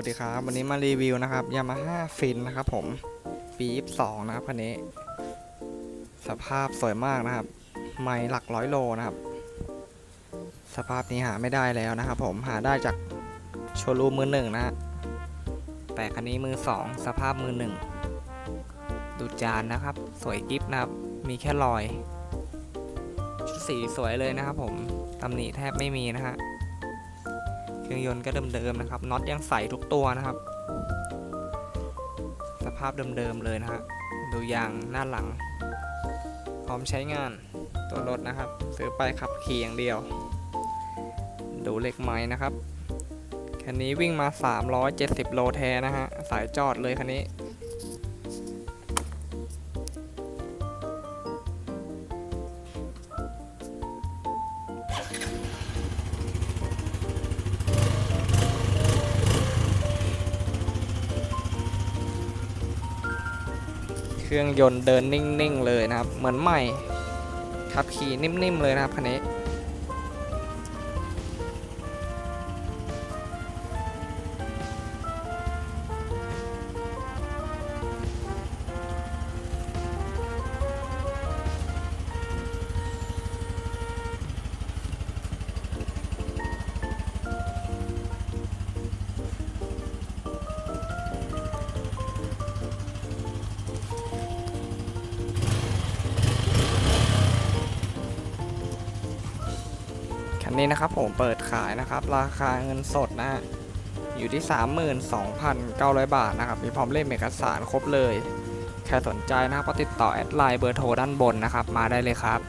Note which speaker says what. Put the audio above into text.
Speaker 1: วัสดีครับ วันนี้มารีวิวนะครับยามาฮ่าฟินนะครับผมปี22นะครับคันนี้ สภาพสวยมากนะครับ ไม่หลักร้อยโลนะครับ สภาพนี้หาไม่ได้แล้วนะครับผมหาได้จากโชว์รูมมือหนึ่งนะฮะแต่คันนี้มือสองสภาพมือหนึ่งดูจานนะครับ สวยกิฟนะครับ มีแค่รอยชุดสีสวยเลยนะครับผมตำหนิแทบไม่มีนะฮะ เครื่องยนต์ก็เดิมๆนะครับน็อตยังใสทุกตัวนะครับ สภาพเดิมๆเลยนะฮะดูยางหน้าหลัง พร้อมใช้งานตัวรถนะครับ ซื้อไปขับขี่อย่างเดียว ดูเหล็กไม้นะครับคันนี้วิ่งมา 370 โลแท้นะฮะสายจอดเลยคันนี้ เครื่องยนต์เดินนิ่งๆเลยนะครับ เหมือนใหม่ขับขี่นิ่มๆเลยนะครับคันนี้ คันนี้นะครับผมเปิดขายนะครับ ราคาเงินสดนะฮะอยู่ที่ 32,900 บาทนะครับ มีพร้อมเล่มเอกสารครบเลย ใครสนใจนะครับก็ติดต่อแอดไลน์เบอร์โทรด้านบนนะครับ มาได้เลยครับ